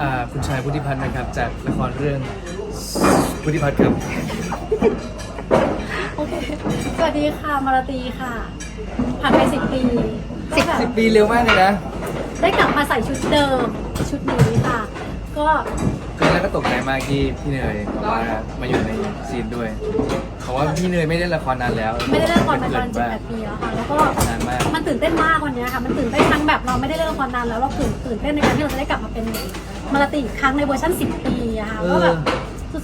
อ่าคุณชายพุทธิพัฒน์นะครับ จากละครเรื่องพุทธิพัฒน์ครับ โอเค สวัสดีค่ะ มาราตรีค่ะ ผ่านไปสิบปีก็แบบสิบปีเร็วมากเลยนะได้กลับมาใส่ชุดเดิมชุดนี้ค่ะ ก็คือแรกก็ตกใจมากที่พี่เนยบอกว่ามาอยู่ในซีนด้วยเพราะว่าพี่เนยไม่ได้ละครนานแล้วไม่ได้เล่นละครมาประเกิมาณนเจ็ดว่าแปดปีแล้วค่ะ แล้วก็นานมากมัน ตื่นเต้นมากวันเนี้ยค่ะ มันตื่นเต้นทั้งแบบเราไม่ได้เล่นละครนานแล้วเราตื่นตื่นเต้นในการที่เราจะได้กลับมาเป็นมาราตรีอีกครั้งในเวอร์ชันสิบปีอะค่ะเออก็แบบ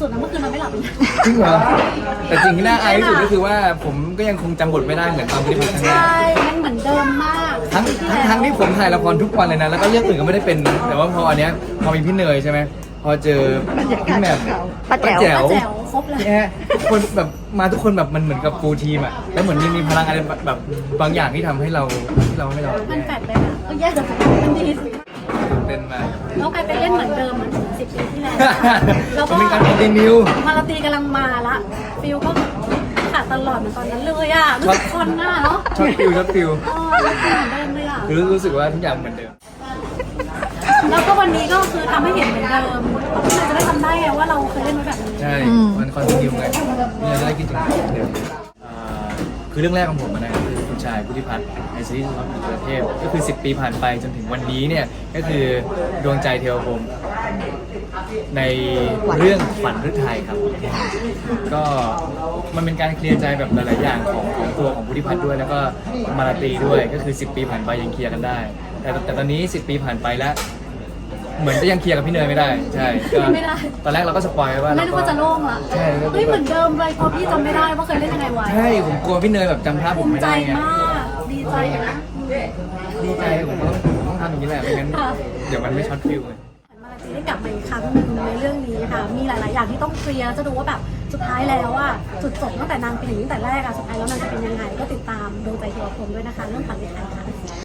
สุดๆนะเมื่อคืนนอนไม่หลับเลย จริงเหรอแต่สิ่งที่น่าอายที่สุดก็คือว่าผมก็ยังคงจำบทไม่ได้เหมือนตอนพุทธิพัฒน์ครั้งแรกใช่มันเหมือนเดิมมากทั้งทั้งทั้งที่ผมถ่ายละครทุกวันเลยนะแล้วก็เรื่องอื่นก็ไม่ได้เป็นแต่ว่าพออันเนี้ยพอมีพี่เนยใช่ไหม พอเจอพี่แหม่มป้าแจ๋วแจ๋วป้าแจ๋วครบเลยเนี่ยทุกคนแบบมาทุกคนแบบมันเหมือนกับฟูลทีมอะแล้วเหมือนมีมีพลังอะไรแบบบางอย่างที่ทำให้เราที่เราให้เรามันแปลกไปอะก็แย่แต่มันดีสุดตื่นเต้นมากแล้วกลายเป็นเล่นเหมือนเดิมเหมือนสิบปีที่แล้วแล้วมันก็เป็นการคอนติเนีย มาลาตีกำลังมาละฟิลก็ขาดตลอดเหมือนตอนนั้นเลยอะรู้สึกคอนหน้าเนาะชอบฟิลชอบฟิลอ๋อเหมือนเดิมเลยอะ คือรู้สึกว่าทุกอย่างเหมือนเดิม แล้วก็วันนี้ก็คือทำให้เห็นเหมือนเดิม เราจะได้จำได้ไงว่าเราเคยเล่นไว้แบบนี้ใช่อืมมันคอนติเนียไงเนี่ยจะได้คิดถึงเดิมอ่าคือเรื่องแรกของผมอะนะคือคุณชายพุทธิพัฒน์ในซีรีส์รับผิดประเทศก็คือ 10 ปีผ่านไปจนถึงวันนี้เนี่ย ก็คือดวงใจเทวพรหมในเรื่องฝันฤทัยครับ ก็มันเป็นการเคลียร์ใจแบบหลาย ๆ อย่างของของตัวของพุทธิพัฒน์ด้วย แล้วก็มาราตรีด้วยก็คือ 10 ปีผ่านไปยังเคลียร์กันได้ แต่แต่ตอนนี้ 10 ปีผ่านไปแล้ว เหมือนก็ยังเคลียร์กับพี่เนยไม่ได้ ใช่ก็ไม่ได้ ตอนแรกเราก็สปอยไว้ว่าไม่เรารู้ก็ว่าจะโล่งละใช่ก็เฮ้ยเหมือนเดิมเลยเพราะพี่จำไม่ได้ว่าเคยเล่นยังไงไว้ใช่ผมกลัวพี่เนยแบบจำท่าผภูมมิไม่ใจได้ไงมากดีใจนะดีใจผมก็ต้องต้องทำอย่างนี้แหละไม่งั้นค่ะเดี๋ยวมันไม่ช็อตฟิลไงมาลาตีได้กลับมาอีกครั้งหนึ่งในเรื่องนี้ค่ะ มีหลาย ๆ อย่างที่ต้องเคลียร์จะดูว่าแบบสุดท้ายแล้วอะจุดจบตั้งแต่นางเป็นอย่างนี้ตั้งแต่แรกอะสุดท้ายแล้วนางจะเป็นยังไงก็ติดตามดวงใจเทวพรหมด้วยนะคะเรื่องฝันในไทยค่ะ